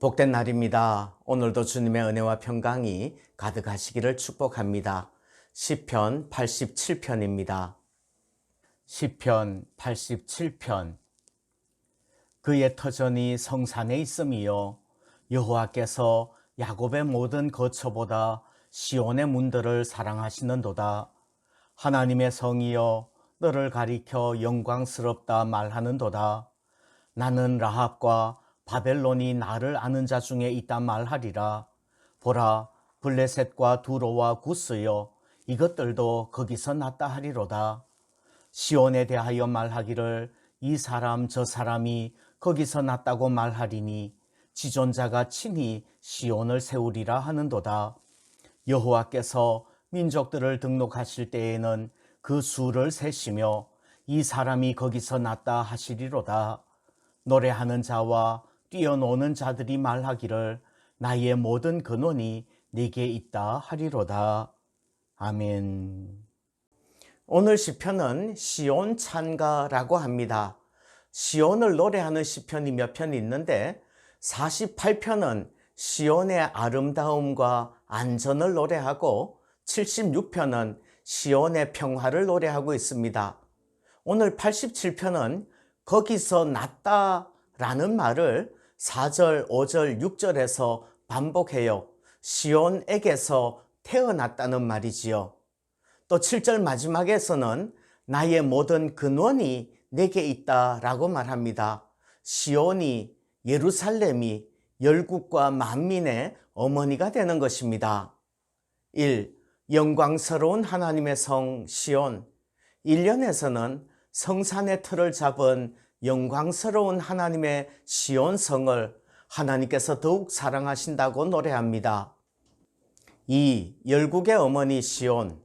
복된 날입니다. 오늘도 주님의 은혜와 평강이 가득하시기를 축복합니다. 시편 87편입니다. 시편 87편 그의 터전이 성산에 있음이요 여호와께서 야곱의 모든 거처보다 시온의 문들을 사랑하시는도다. 하나님의 성이여 너를 가리켜 영광스럽다 말하는도다. 나는 라합과 바벨론이 나를 아는 자 중에 있다 말하리라. 보라, 블레셋과 두로와 구스여 이것들도 거기서 났다 하리로다. 시온에 대하여 말하기를 이 사람 저 사람이 거기서 났다고 말하리니 지존자가 친히 시온을 세우리라 하는도다. 여호와께서 민족들을 등록하실 때에는 그 수를 세시며 이 사람이 거기서 났다 하시리로다. 노래하는 자와 뛰어노는 자들이 말하기를 나의 모든 근원이 네게 있다 하리로다. 아멘. 오늘 시편은 시온 찬가라고 합니다. 시온을 노래하는 시편이 몇 편 있는데 48편은 시온의 아름다움과 안전을 노래하고 76편은 시온의 평화를 노래하고 있습니다. 오늘 87편은 거기서 났다라는 말을 4절, 5절, 6절에서 반복해요. 시온에게서 태어났다는 말이지요. 또 7절 마지막에서는 나의 모든 근원이 내게 있다 라고 말합니다. 시온이 예루살렘이 열국과 만민의 어머니가 되는 것입니다. 1. 영광스러운 하나님의 성 시온 1년에서는 성산의 틀을 잡은 영광스러운 하나님의 시온성을 하나님께서 더욱 사랑하신다고 노래합니다. 2. 열국의 어머니 시온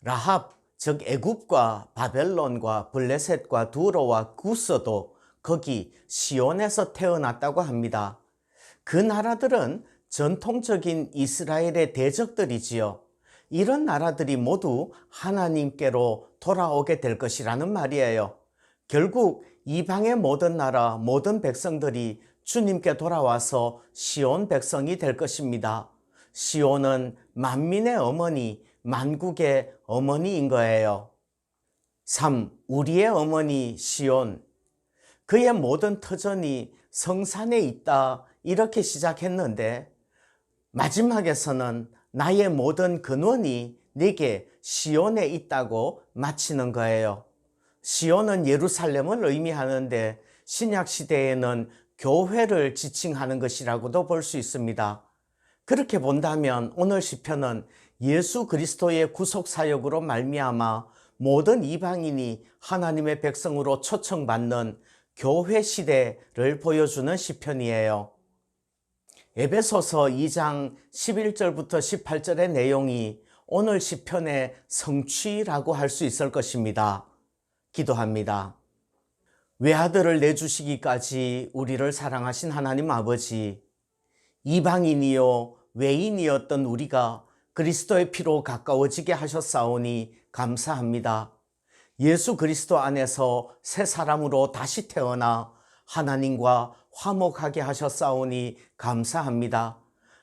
라합 즉 애굽과 바벨론과 블레셋과 두로와 구스도 거기 시온에서 태어났다고 합니다. 그 나라들은 전통적인 이스라엘의 대적들이지요. 이런 나라들이 모두 하나님께로 돌아오게 될 것이라는 말이에요. 결국 이방의 모든 나라, 모든 백성들이 주님께 돌아와서 시온 백성이 될 것입니다. 시온은 만민의 어머니, 만국의 어머니인 거예요. 3. 우리의 어머니 시온. 그의 모든 터전이 성산에 있다. 이렇게 시작했는데, 마지막에서는 나의 모든 근원이 내게 시온에 있다고 마치는 거예요. 시온은 예루살렘을 의미하는데 신약 시대에는 교회를 지칭하는 것이라고도 볼 수 있습니다. 그렇게 본다면 오늘 시편은 예수 그리스도의 구속 사역으로 말미암아 모든 이방인이 하나님의 백성으로 초청받는 교회 시대를 보여주는 시편이에요. 에베소서 2장 11절부터 18절의 내용이 오늘 시편의 성취라고 할 수 있을 것입니다. 기도합니다. 외아들을 내주시기까지 우리를 사랑하신 하나님 아버지, 이방인이요 외인이었던 우리가 그리스도의 피로 가까워지게 하셨사오니 감사합니다. 예수 그리스도 안에서 새 사람으로 다시 태어나 하나님과 화목하게 하셨사오니 감사합니다.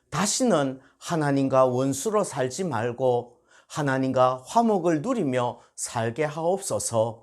다시는 하나님과 원수로 살지 말고 하나님과 화목을 누리며 살게 하옵소서